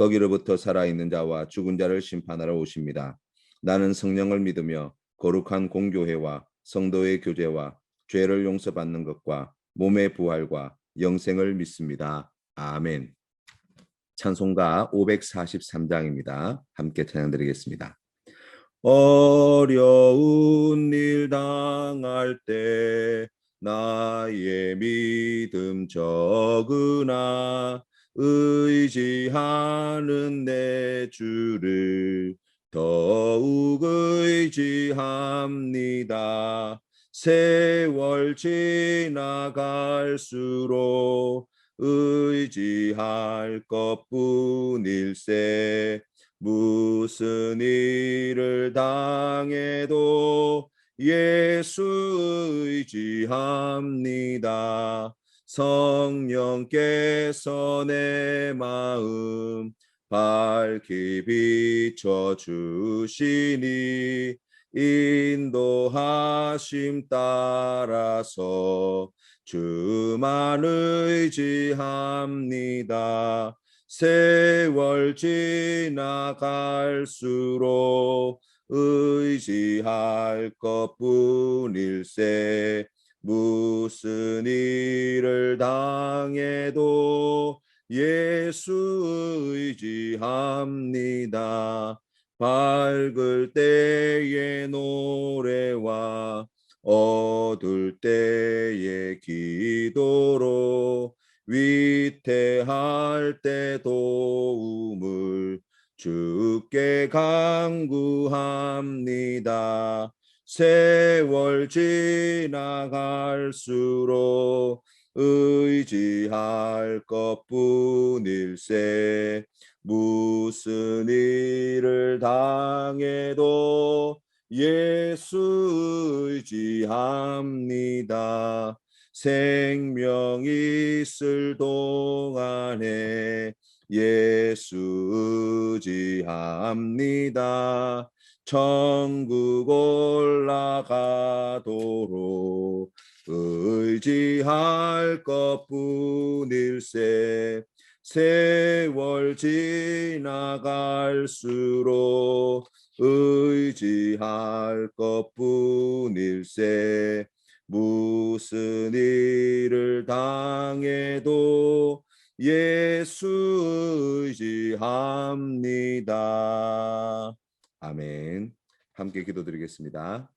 거기로부터 살아있는 자와 죽은 자를 심판하러 오십니다. 나는 성령을 믿으며 거룩한 공교회와 성도의 교제와 죄를 용서받는 것과 몸의 부활과 영생을 믿습니다. 아멘. 찬송가 543장입니다. 함께 찬양드리겠습니다. 어려운 일 당할 때 나의 믿음 적으나 의지하는 내 주를 더욱 의지합니다. 세월 지나갈수록 의지할 것뿐일세 무슨 일을 당해도 예수 의지합니다. 성령께서 내 마음 밝히 비춰 주시니 인도하심 따라서 주만 의지합니다. 세월 지나갈수록 의지할 것뿐일세 무슨 일을 당해도 예수 의지합니다. 밝을 때의 노래와 어둘 때의 기도로 위태할 때 도움을 주께 간구합니다. 세월 지나갈수록 의지할 것뿐일세 무슨 일을 당해도 예수 의지합니다. 생명 있을 동안에 예수 의지합니다. 천국 올라가도록 의지할 것뿐일세 세월 지나갈수록 의지할 것뿐일세 무슨 일을 당해도 예수 의지합니다. 아멘. 함께 기도드리겠습니다.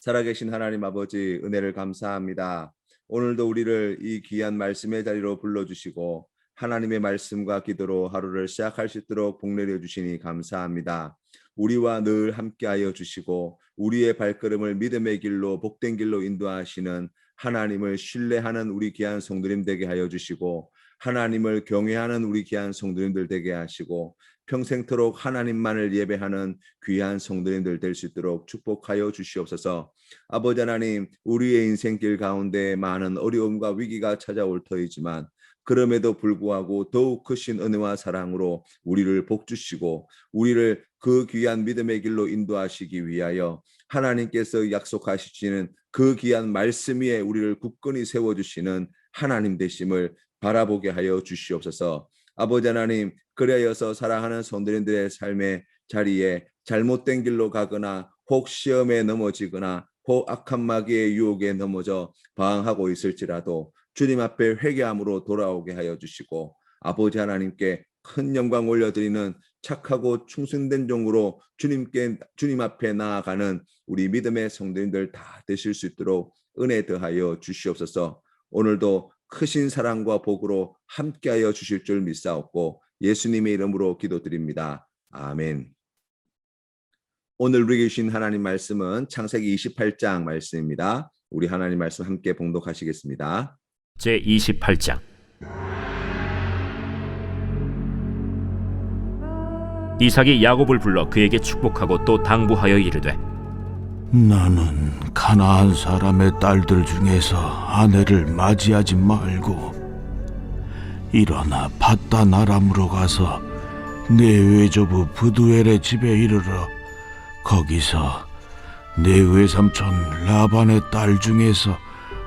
살아계신 하나님 아버지 은혜를 감사합니다. 오늘도 우리를 이 귀한 말씀의 자리로 불러주시고 하나님의 말씀과 기도로 하루를 시작할 수 있도록 복내려 주시니 감사합니다. 우리와 늘 함께하여 주시고 우리의 발걸음을 믿음의 길로 복된 길로 인도하시는 하나님을 신뢰하는 우리 귀한 성도님 되게 하여 주시고 하나님을 경외하는 우리 귀한 성도님들 되게 하시고 평생토록 하나님만을 예배하는 귀한 성도님들 될 수 있도록 축복하여 주시옵소서. 아버지 하나님, 우리의 인생길 가운데 많은 어려움과 위기가 찾아올 터이지만 그럼에도 불구하고 더욱 크신 은혜와 사랑으로 우리를 복주시고 우리를 그 귀한 믿음의 길로 인도하시기 위하여 하나님께서 약속하시는 그 귀한 말씀 위에 우리를 굳건히 세워 주시는 하나님 되심을 바라보게 하여 주시옵소서. 아버지 하나님, 그래여서 사랑하는 성도님들의 삶의 자리에 잘못된 길로 가거나 혹 시험에 넘어지거나 혹 악한 마귀의 유혹에 넘어져 방황하고 있을지라도 주님 앞에 회개함으로 돌아오게 하여 주시고 아버지 하나님께 큰 영광 올려드리는 착하고 충성된 종으로 주님께 주님 앞에 나아가는 우리 믿음의 성도님들 다 되실 수 있도록 은혜 더하여 주시옵소서. 오늘도 크신 사랑과 복으로 함께하여 주실 줄 믿사옵고 예수님의 이름으로 기도드립니다. 아멘. 오늘 우리 계신 하나님 말씀은 창세기 28장 말씀입니다. 우리 하나님 말씀 함께 봉독하시겠습니다. 제 28장 이삭이 야곱을 불러 그에게 축복하고 또 당부하여 이르되 나는 가나안 사람의 딸들 중에서 아내를 맞이하지 말고 일어나 바단 아람으로 가서 내 외조부 부두엘의 집에 이르러 거기서 내 외삼촌 라반의 딸 중에서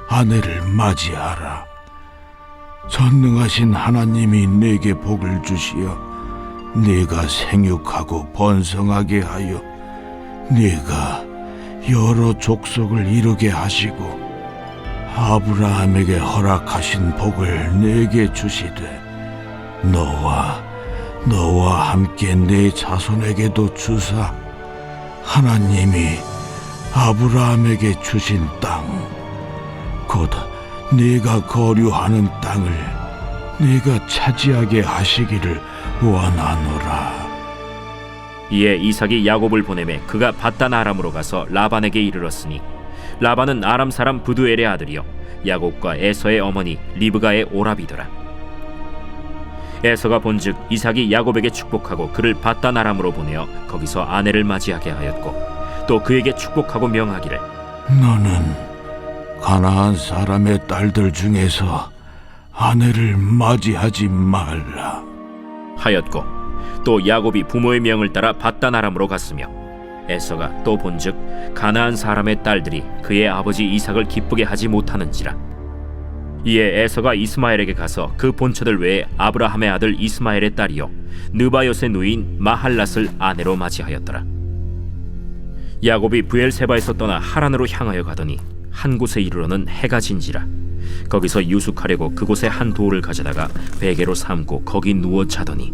아내를 맞이하라. 전능하신 하나님이 내게 복을 주시어 네가 생육하고 번성하게 하여 네가 여러 족속을 이루게 하시고 아브라함에게 허락하신 복을 내게 주시되 너와 너와 함께 내 자손에게도 주사 하나님이 아브라함에게 주신 땅 곧 네가 거류하는 땅을 네가 차지하게 하시기를 원하노라. 이에 이삭이 야곱을 보내매 그가 바단 아람으로 가서 라반에게 이르렀으니 라반은 아람 사람 부두엘의 아들이요. 야곱과 에서의 어머니 리브가의 오라비더라. 에서가 본즉 이삭이 야곱에게 축복하고 그를 바단 아람으로 보내어 거기서 아내를 맞이하게 하였고 또 그에게 축복하고 명하기를. 너는 가나안 사람의 딸들 중에서 아내를 맞이하지 말라. 하였고 또 야곱이 부모의 명을 따라 바단 아람으로 갔으며 에서가 또 본즉 가나안 사람의 딸들이 그의 아버지 이삭을 기쁘게 하지 못하는지라. 이에 에서가 이스마엘에게 가서 그 본처들 외에 아브라함의 아들 이스마엘의 딸이요 느바요의 누인 마할랏을 아내로 맞이하였더라. 야곱이 부엘세바에서 떠나 하란으로 향하여 가더니 한 곳에 이르러는 해가 진지라. 거기서 유숙하려고 그곳에 한 돌을 가져다가 베개로 삼고 거기 누워 자더니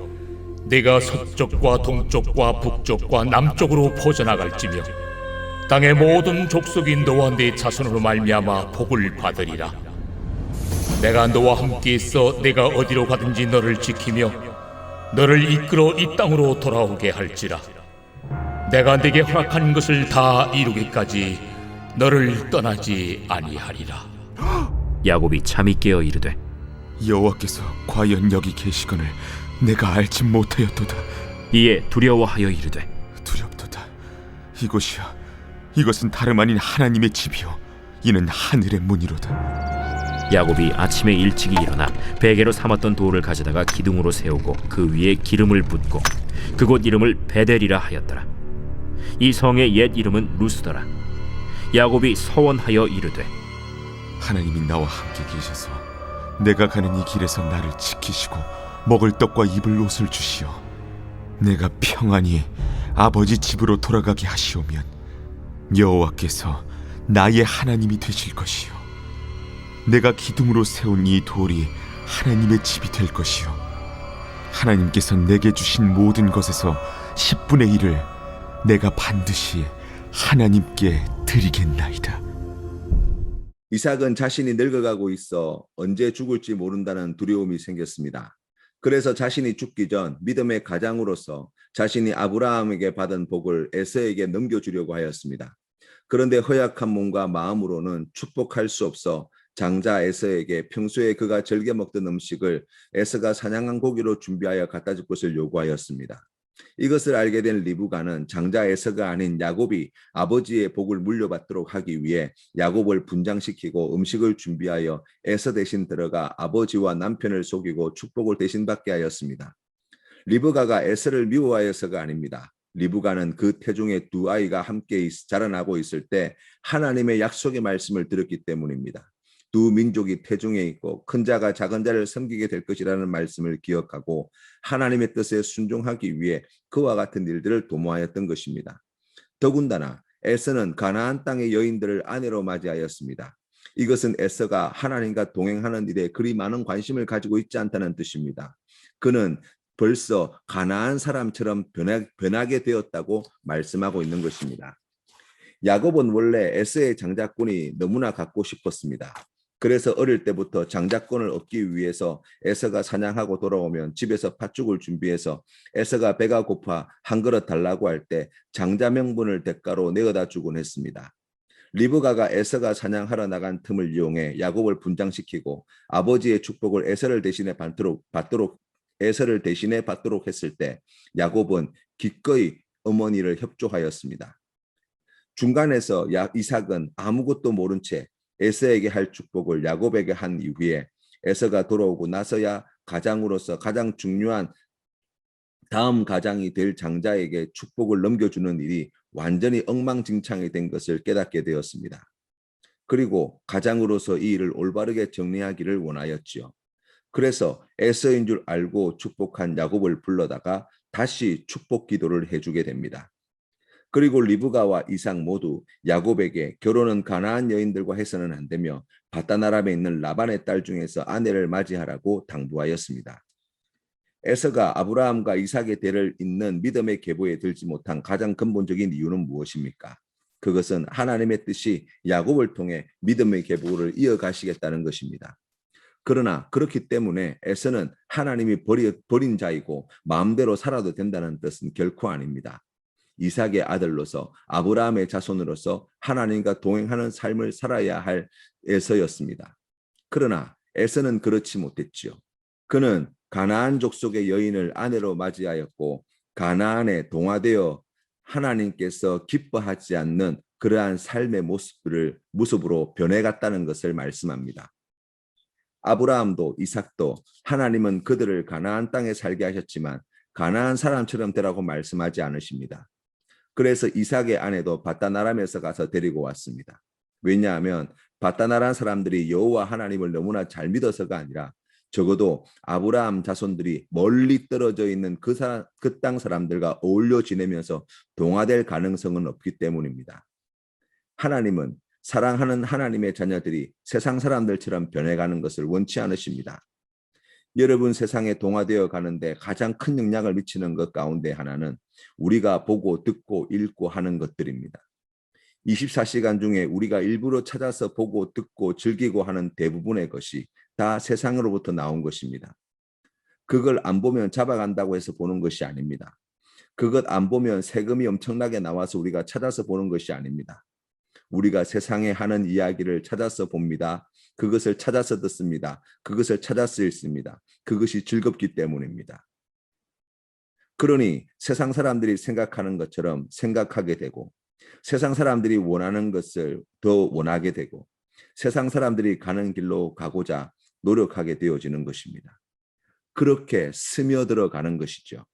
네가 서쪽과 동쪽과 북쪽과 남쪽으로 퍼져나갈지며 땅의 모든 족속이 너와 네 자손으로 말미암아 복을 받으리라 내가 너와 함께 있어 내가 어디로 가든지 너를 지키며 너를 이끌어 이 땅으로 돌아오게 할지라 내가 네게 허락한 것을 다 이루기까지 너를 떠나지 아니하리라. 야곱이 잠이 깨어 이르되 여호와께서 과연 여기 계시거늘 내가 알지 못하였도다. 이에 두려워하여 이르되 두렵도다. 이곳이야. 이것은 다름 아닌 하나님의 집이요. 이는 하늘의 문이로다. 야곱이 아침에 일찍이 일어나 베개로 삼았던 돌을 가져다가 기둥으로 세우고 그 위에 기름을 붓고 그곳 이름을 베델이라 하였더라. 이 성의 옛 이름은 루스더라. 야곱이 서원하여 이르되 하나님이 나와 함께 계셔서 내가 가는 이 길에서 나를 지키시고 먹을 떡과 입을 옷을 주시어 내가 평안히 아버지 집으로 돌아가게 하시오면 여호와께서 나의 하나님이 되실 것이요 내가 기둥으로 세운 이 돌이 하나님의 집이 될 것이요 하나님께서 내게 주신 모든 것에서 10분의 1을 내가 반드시 하나님께 드리겠나이다. 이삭은 자신이 늙어가고 있어 언제 죽을지 모른다는 두려움이 생겼습니다. 그래서 자신이 죽기 전 믿음의 가장으로서 자신이 아브라함에게 받은 복을 에서에게 넘겨주려고 하였습니다. 그런데 허약한 몸과 마음으로는 축복할 수 없어 장자 에서에게 평소에 그가 즐겨 먹던 음식을 에서가 사냥한 고기로 준비하여 갖다 줄 것을 요구하였습니다. 이것을 알게 된 리브가는 장자 에서가 아닌 야곱이 아버지의 복을 물려받도록 하기 위해 야곱을 분장시키고 음식을 준비하여 에서 대신 들어가 아버지와 남편을 속이고 축복을 대신 받게 하였습니다. 리브가가 에서를 미워하여서가 아닙니다. 리브가는 그 태중에 두 아이가 함께 있- 자라나고 있을 때 하나님의 약속의 말씀을 들었기 때문입니다. 두 민족이 태중에 있고 큰 자가 작은 자를 섬기게 될 것이라는 말씀을 기억하고 하나님의 뜻에 순종하기 위해 그와 같은 일들을 도모하였던 것입니다. 더군다나 에서는 가나안 땅의 여인들을 아내로 맞이하였습니다. 이것은 에서가 하나님과 동행하는 일에 그리 많은 관심을 가지고 있지 않다는 뜻입니다. 그는 벌써 가나안 사람처럼 변하, 변하게 되었다고 말씀하고 있는 것입니다. 야곱은 원래 에서의 장자권이 너무나 갖고 싶었습니다. 그래서 어릴 때부터 장자권을 얻기 위해서 에서가 사냥하고 돌아오면 집에서 팥죽을 준비해서 에서가 배가 고파 한 그릇 달라고 할 때 장자 명분을 대가로 내어다 주곤 했습니다. 리브가가 에서가 사냥하러 나간 틈을 이용해 야곱을 분장시키고 아버지의 축복을 에서를 대신에 받도록, 받도록 에서를 대신에 받도록 했을 때 야곱은 기꺼이 어머니를 협조하였습니다. 중간에서 야, 이삭은 아무것도 모른 채 에서에게 할 축복을 야곱에게 한 이후에 에서가 돌아오고 나서야 가장으로서 가장 중요한 다음 가장이 될 장자에게 축복을 넘겨주는 일이 완전히 엉망진창이 된 것을 깨닫게 되었습니다. 그리고 가장으로서 이 일을 올바르게 정리하기를 원하였지요. 그래서 에서인 줄 알고 축복한 야곱을 불러다가 다시 축복 기도를 해주게 됩니다. 그리고 리브가와 이삭 모두 야곱에게 결혼은 가나안 여인들과 해서는 안 되며 바다나람에 있는 라반의 딸 중에서 아내를 맞이하라고 당부하였습니다. 에서가 아브라함과 이삭의 대를 잇는 믿음의 계보에 들지 못한 가장 근본적인 이유는 무엇입니까? 그것은 하나님의 뜻이 야곱을 통해 믿음의 계보를 이어가시겠다는 것입니다. 그러나 그렇기 때문에 에서는 하나님이 버린 자이고 마음대로 살아도 된다는 뜻은 결코 아닙니다. 이삭의 아들로서 아브라함의 자손으로서 하나님과 동행하는 삶을 살아야 할 에서였습니다. 그러나 에서는 그렇지 못했지요. 그는 가나안 족속의 여인을 아내로 맞이하였고 가나안에 동화되어 하나님께서 기뻐하지 않는 그러한 삶의 모습을 모습으로 변해갔다는 것을 말씀합니다. 아브라함도 이삭도 하나님은 그들을 가나안 땅에 살게 하셨지만 가나안 사람처럼 되라고 말씀하지 않으십니다. 그래서 이삭의 아내도 바다나람에서 가서 데리고 왔습니다. 왜냐하면 바다나란 사람들이 여호와 하나님을 너무나 잘 믿어서가 아니라 적어도 아브라함 자손들이 멀리 떨어져 있는 그 사람 그땅 사람들과 어울려 지내면서 동화될 가능성은 없기 때문입니다. 하나님은 사랑하는 하나님의 자녀들이 세상 사람들처럼 변해가는 것을 원치 않으십니다. 여러분 세상에 동화되어 가는데 가장 큰 영향을 미치는 것 가운데 하나는 우리가 보고 듣고 읽고 하는 것들입니다. 24시간 중에 우리가 일부러 찾아서 보고 듣고 즐기고 하는 대부분의 것이 다 세상으로부터 나온 것입니다. 그걸 안 보면 잡아간다고 해서 보는 것이 아닙니다. 그것 안 보면 세금이 엄청나게 나와서 우리가 찾아서 보는 것이 아닙니다. 우리가 세상에 하는 이야기를 찾아서 봅니다. 그것을 찾아서 듣습니다. 그것을 찾아서 읽습니다. 그것이 즐겁기 때문입니다. 그러니 세상 사람들이 생각하는 것처럼 생각하게 되고 세상 사람들이 원하는 것을 더 원하게 되고 세상 사람들이 가는 길로 가고자 노력하게 되어지는 것입니다. 그렇게 스며들어 가는 것이죠.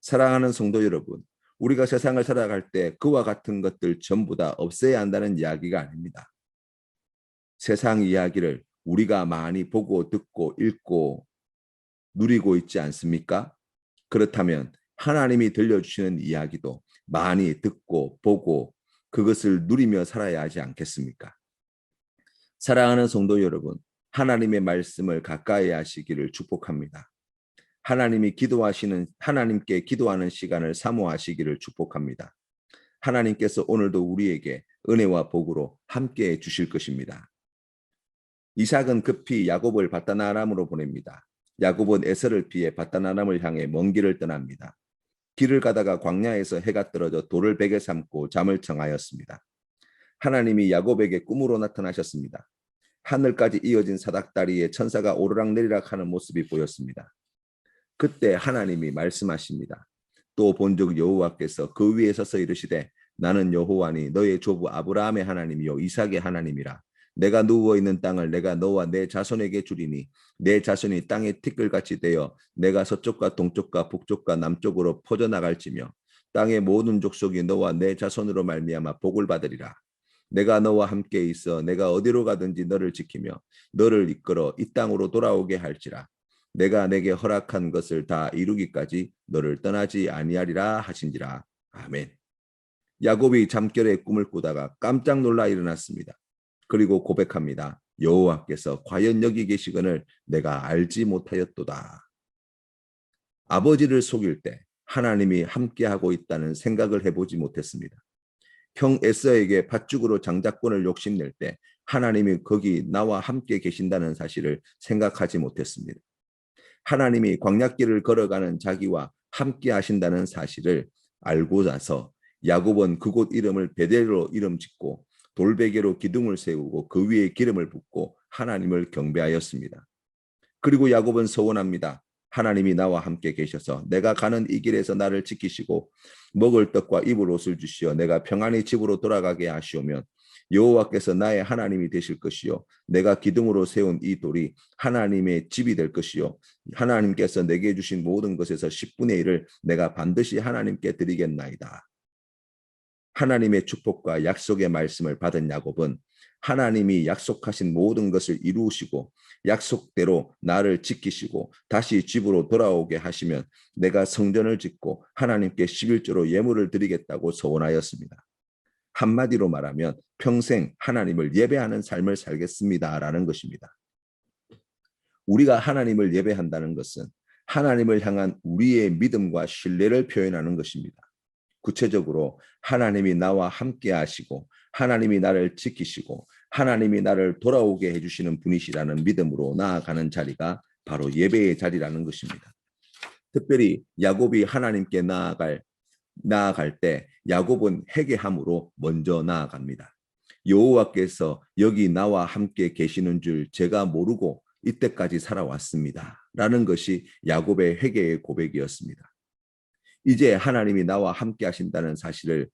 사랑하는 성도 여러분, 우리가 세상을 살아갈 때 그와 같은 것들 전부 다 없애야 한다는 이야기가 아닙니다. 세상 이야기를 우리가 많이 보고 듣고 읽고 누리고 있지 않습니까? 그렇다면 하나님이 들려주시는 이야기도 많이 듣고 보고 그것을 누리며 살아야 하지 않겠습니까? 사랑하는 성도 여러분, 하나님의 말씀을 가까이 하시기를 축복합니다. 하나님이 기도하시는 하나님께 기도하는 시간을 사모하시기를 축복합니다. 하나님께서 오늘도 우리에게 은혜와 복으로 함께 해 주실 것입니다. 이삭은 급히 야곱을 바다나람으로 보냅니다. 야곱은 에서를 피해 바다나람을 향해 먼 길을 떠납니다. 길을 가다가 광야에서 해가 떨어져 돌을 베개 삼고 잠을 청하였습니다. 하나님이 야곱에게 꿈으로 나타나셨습니다. 하늘까지 이어진 사닥다리에 천사가 오르락 내리락 하는 모습이 보였습니다. 그때 하나님이 말씀하십니다. 또 본적 여호와께서 그 위에 서서 이르시되 나는 여호와니 너의 조부 아브라함의 하나님이요 이삭의 하나님이라. 내가 누워 있는 땅을 내가 너와 내 자손에게 주리니 내 자손이 땅의 티끌같이 되어 내가 서쪽과 동쪽과 북쪽과 남쪽으로 퍼져 나갈지며 땅의 모든 족속이 너와 내 자손으로 말미암아 복을 받으리라. 내가 너와 함께 있어 내가 어디로 가든지 너를 지키며 너를 이끌어 이 땅으로 돌아오게 할지라 내가 내게 허락한 것을 다 이루기까지 너를 떠나지 아니하리라 하신지라. 아멘. 야곱이 잠결에 꿈을 꾸다가 깜짝 놀라 일어났습니다. 그리고 고백합니다. 여호와께서 과연 여기 계시거늘 내가 알지 못하였도다. 아버지를 속일 때 하나님이 함께하고 있다는 생각을 해보지 못했습니다. 형 에서에게 팥죽으로 장자권을 욕심낼 때 하나님이 거기 나와 함께 계신다는 사실을 생각하지 못했습니다. 하나님이 광약길을 걸어가는 자기와 함께 하신다는 사실을 알고 나서 야곱은 그곳 이름을 베델로 이름 짓고 돌베개로 기둥을 세우고 그 위에 기름을 붓고 하나님을 경배하였습니다. 그리고 야곱은 소원합니다. 하나님이 나와 함께 계셔서 내가 가는 이 길에서 나를 지키시고 먹을 떡과 입을 옷을 주시어 내가 평안히 집으로 돌아가게 하시오면 여호와께서 나의 하나님이 되실 것이요 내가 기둥으로 세운 이 돌이 하나님의 집이 될 것이요 하나님께서 내게 주신 모든 것에서 10분의 1을 내가 반드시 하나님께 드리겠나이다. 하나님의 축복과 약속의 말씀을 받은 야곱은 하나님이 약속하신 모든 것을 이루시고 약속대로 나를 지키시고 다시 집으로 돌아오게 하시면 내가 성전을 짓고 하나님께 11조로 예물을 드리겠다고 소원하였습니다. 한마디로 말하면 평생 하나님을 예배하는 삶을 살겠습니다라는 것입니다. 우리가 하나님을 예배한다는 것은 하나님을 향한 우리의 믿음과 신뢰를 표현하는 것입니다. 구체적으로 하나님이 나와 함께 하시고 하나님이 나를 지키시고 하나님이 나를 돌아오게 해주시는 분이시라는 믿음으로 나아가는 자리가 바로 예배의 자리라는 것입니다. 특별히 야곱이 하나님께 나아갈 나아갈 때 야곱은 회개함으로 먼저 나아갑니다. 여호와께서 여기 나와 함께 계시는 줄 제가 모르고 이때까지 살아왔습니다. 라는 것이 야곱의 회개의 고백이었습니다. 이제 하나님이 나와 함께 하신다는 사실을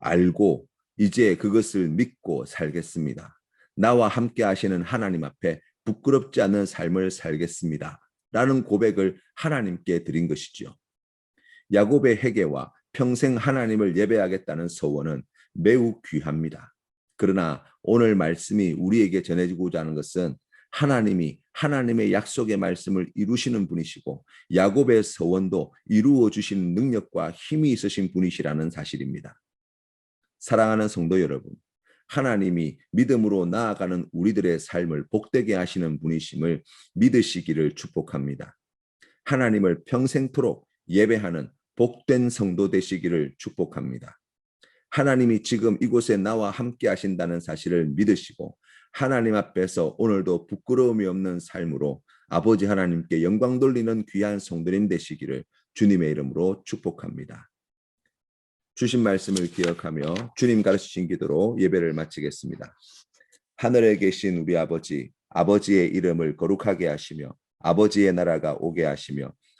알고 이제 그것을 믿고 살겠습니다. 나와 함께 하시는 하나님 앞에 부끄럽지 않은 삶을 살겠습니다. 라는 고백을 하나님께 드린 것이죠. 야곱의 회개와 평생 하나님을 예배하겠다는 소원은 매우 귀합니다. 그러나 오늘 말씀이 우리에게 전해지고자 하는 것은 하나님이 하나님의 약속의 말씀을 이루시는 분이시고 야곱의 서원도 이루어 주시는 능력과 힘이 있으신 분이시라는 사실입니다. 사랑하는 성도 여러분, 하나님이 믿음으로 나아가는 우리들의 삶을 복되게 하시는 분이심을 믿으시기를 축복합니다. 하나님을 평생토록 예배하는 복된 성도 되시기를 축복합니다. 하나님이 지금 이곳에 나와 함께 하신다는 사실을 믿으시고 하나님 앞에서 오늘도 부끄러움이 없는 삶으로 아버지 하나님께 영광 돌리는 귀한 성도님 되시기를 주님의 이름으로 축복합니다. 주신 말씀을 기억하며 주님 가르치신 기도로 예배를 마치겠습니다. 하늘에 계신 우리 아버지, 아버지의 이름을 거룩하게 하시며 아버지의 나라가 오게 하시며